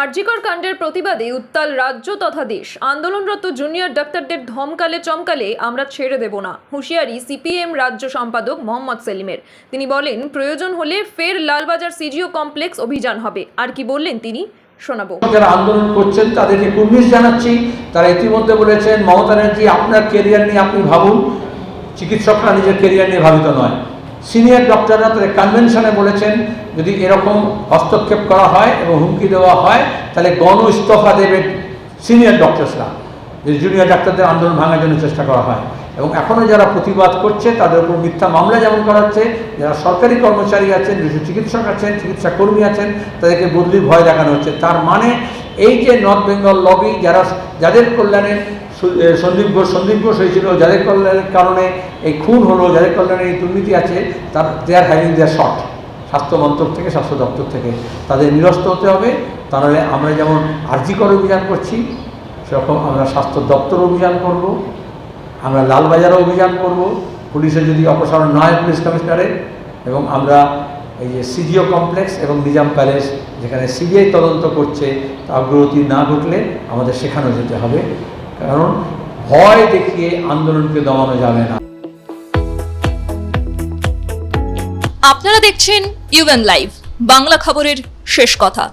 আরজিকর কাণ্ডের প্রতিবাদে উত্তাল রাজ্য তথা দেশ। আন্দোলনরত জুনিয়র ডাক্তারদের ধমকালে, চমকালে আমরা ছেড়ে দেব না। হুঁশিয়ারি সিপিএম রাজ্য সম্পাদক মোহাম্মদ সেলিমের। তিনি বলেন, প্রয়োজন হলে ফের লালবাজার সিজিও কমপ্লেক্স অভিযান হবে। আর কি বললেন তিনি? শোনাবো। যারা আন্দোলন করছেন, তাদেরকে জানাচ্ছি। তারা ইতিমধ্যে বলেছেন, মমতা ব্যানার্জি, আপনার কেরিয়ার নিয়ে আপনি ভাবুন। চিকিৎসকরা নিজের কেরিয়ার নিয়ে ভাবিত নয়। সিনিয়র ডক্টররা তাদের কনভেনশনে বলেছেন, যদি এরকম হস্তক্ষেপ করা হয় এবং হুমকি দেওয়া হয়, তাহলে গণ ইস্তফা দেবে সিনিয়র ডক্টরসরা, যদি জুনিয়র ডাক্তারদের আন্দোলন ভাঙার জন্য চেষ্টা করা হয়। এবং এখনও যারা প্রতিবাদ করছে, তাদের উপর মিথ্যা মামলা যেমন করা হচ্ছে, যারা সরকারি কর্মচারী আছেন কিছু চিকিৎসক আছেন, চিকিৎসা কর্মী আছেন, তাদেরকে বদলির ভয় দেখানো হচ্ছে। তার মানে এই যে নর্থ বেঙ্গল লবি যারা, যাদের কল্যাণে সন্দীপ ঘোষ সন্দীপ ঘোষ হয়েছিল যাদের কল্যাণের কারণে এই খুন হলো, যাদের কল্যাণে এই দুর্নীতি আছে, তার দেয়ার হ্যাভিং দেয়ার শর্ট স্বাস্থ্য মন্ত্রক থেকে, স্বাস্থ্য দপ্তর থেকে। তাদের নিরস্ত হতে হবে। তাহলে আমরা যেমন আর্জিকর অভিযান করছি, সেরকম আমরা স্বাস্থ্য দপ্তর অভিযান করব, আমরা লালবাজারও অভিযান করব পুলিশের যদি অপসারণ না হয় পুলিশ কমিশনারের, এবং আমরা এই যে সিজিও কমপ্লেক্স এবং নিজাম প্যালেস, যেখানে সিবিআই তদন্ত করছে, তা অগ্রগতি না ঘটলে আমাদের সেখানেও যেতে হবে। কারণ ভয় দেখিয়ে আন্দোলনকে দমানো যাবে না। আপনারা দেখছেন ইউএন লাইভ বাংলা খবরের শেষ কথা।